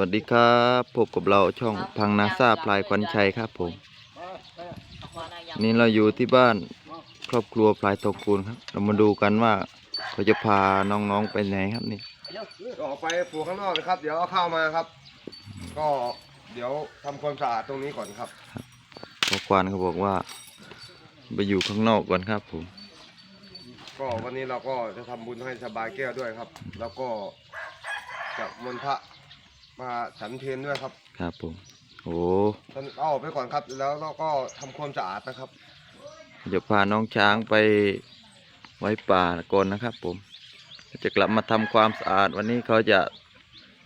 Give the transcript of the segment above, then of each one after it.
วัสดีครับพบกับเราช่องพังนาซาพลายควันชัยครับผม นี่เราอยู่ที่บ้านครอบครัวพลายทองคูณครับ เรามาดูกันว่าเขาจะพาน้องๆไปไหนครับนี่ก็ออกไปปลูกข้างนอกนะครับ เดี๋ยวเอาเข้ามาครับ ก็เดี๋ยวทำความสะอาดตรงนี้ก่อนครับ พ่อควานเขาบอกว่า ไปอยู่ข้างนอกก่อนครับผม ก็วันนี้เราก็จะทำบุญให้สบายแก้วด้วยครับ แล้วก็จะมนต์พระ มาฉันเพลด้วยครับครับผมโอ้ท่านเอาออกไปก่อนครับ แล้วเราก็ทำความสะอาดนะครับจะพาน้องช้างไปไว้ป่าก่อนนะครับ ผมจะกลับมาทำความสะอาดวันนี้เขาจะ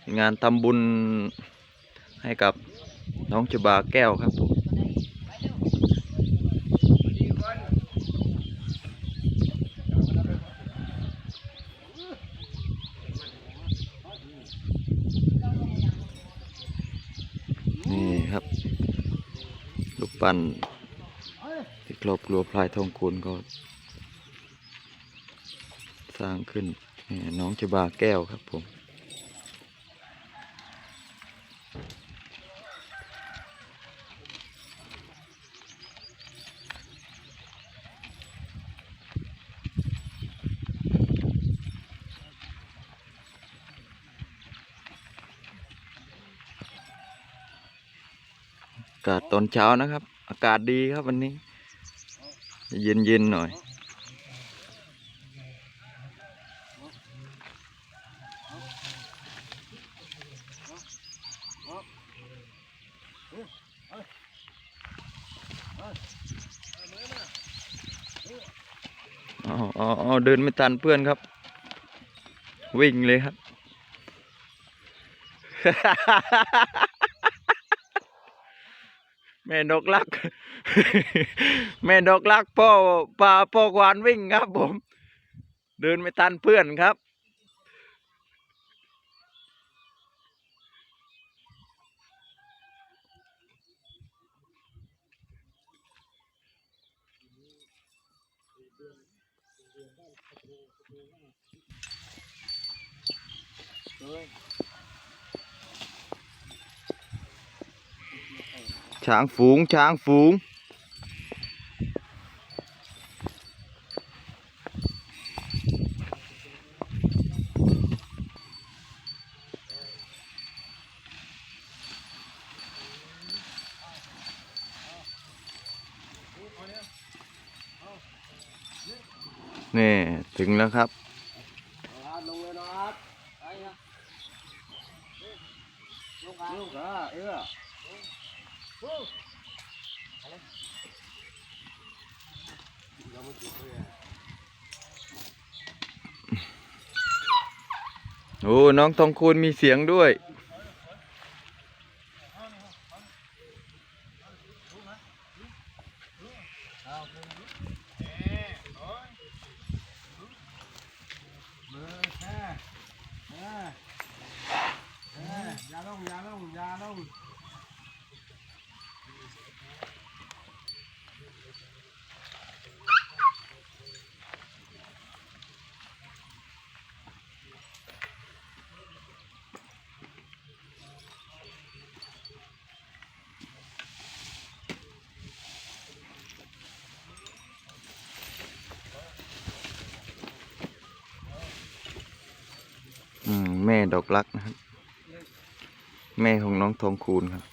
มีงานทำบุญให้กับน้องชบาแก้วครับผม นี่ ครับลูกปั้นที่ครอบครัวพลายทองคูณก็ สร้างขึ้นนี่น้องชบาแก้วครับผมากาศตอนเช้านะครับ อากาศดีครับวันนี้ เย็นเย็นๆหน่อย อ๋ออเดินไม่ทันเพื่อนครับ วิ่งเลยครับ ม่นกลัก แม่นกลักพ่อพาพ่อควานวิ่งครับผม เดินไม่ทันเพื่อนครับ ช้างฝูง ช้างฝูง นี่ ถึงแล้วครับ ลงเลยนะครับไปนะลงลงอะเออ โอ้ น้องทองคูณมีเสียงด้วย อย่าลงอย่าลงอย่าลง อืม แม่ดอกรักนะครับ แม่ของน้องทองคูณครับ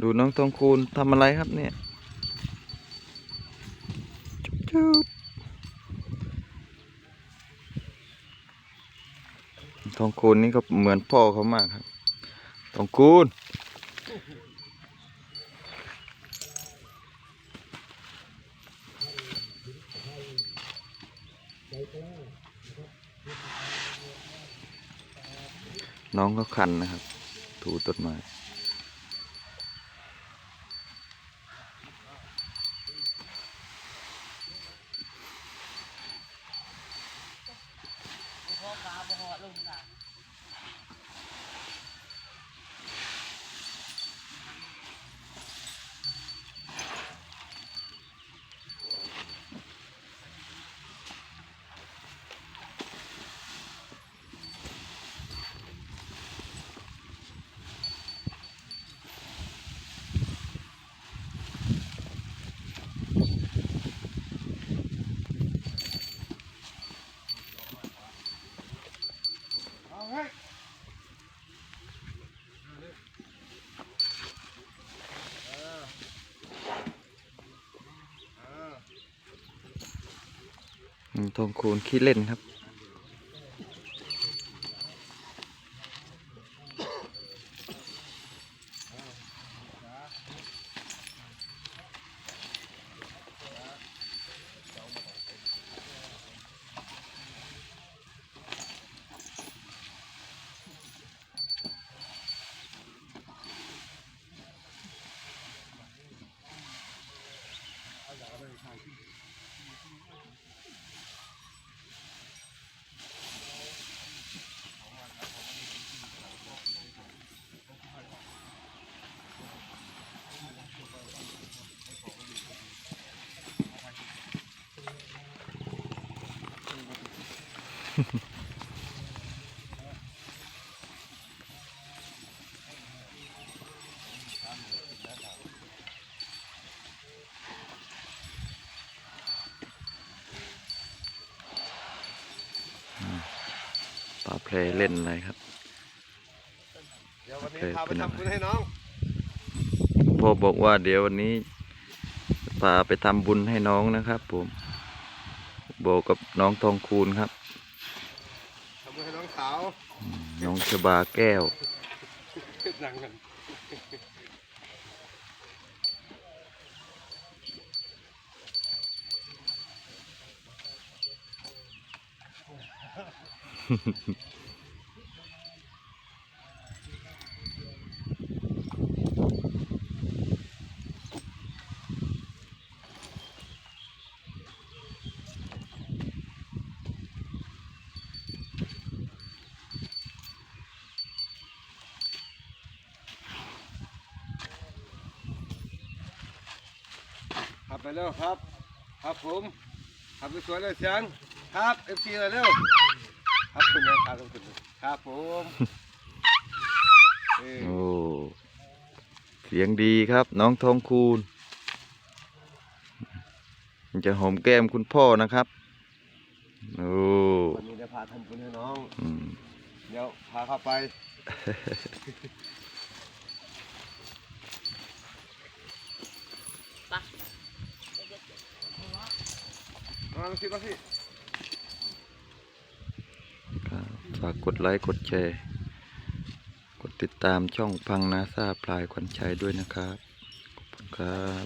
ดูน้องทองคูณทำอะไรครับเนี่ย จุ๊บๆ ทองคูณนี่ก็เหมือนพ่อเขามากครับ ทองคูณน้องเขาคันนะครับ ถูต้นไม้ พ่อกา บ่ฮอดลงน่ ทองคูณขี้เล่นครับ ป่าเพลเล่นอะไรครับเดี๋ยววันนี้โอเคพาไปเป็นอะไรทำบุญให้น้องพ่อบอกว่าเดี๋ยววันนี้พาไปทำบุญให้น้องนะครับผมบอกกับน้องทองคูณครับ ทำบุญให้น้องสาว อืม น้องชบาแก้วนั่งกั ไปเร็วครับ ครับผมขับไปสวยเลยเสียงครับเอฟซีเลยเร็วครับคุณนะครับคุณครับผมเออโอ้เสียงดีครับน้องทองคูณมันจะหอมแก้มคุณพ่อนะครับโอ้วันนี้จะพาทำบุญให้น้องอืมเดี๋ยวพาเข้าไป มาลูกศิษย์มาสิครับฝากกดไลค์กดแชร์ กดติดตามช่องพังนาซาพลายขวัญชัยด้วยนะครับ ขอบคุณครับ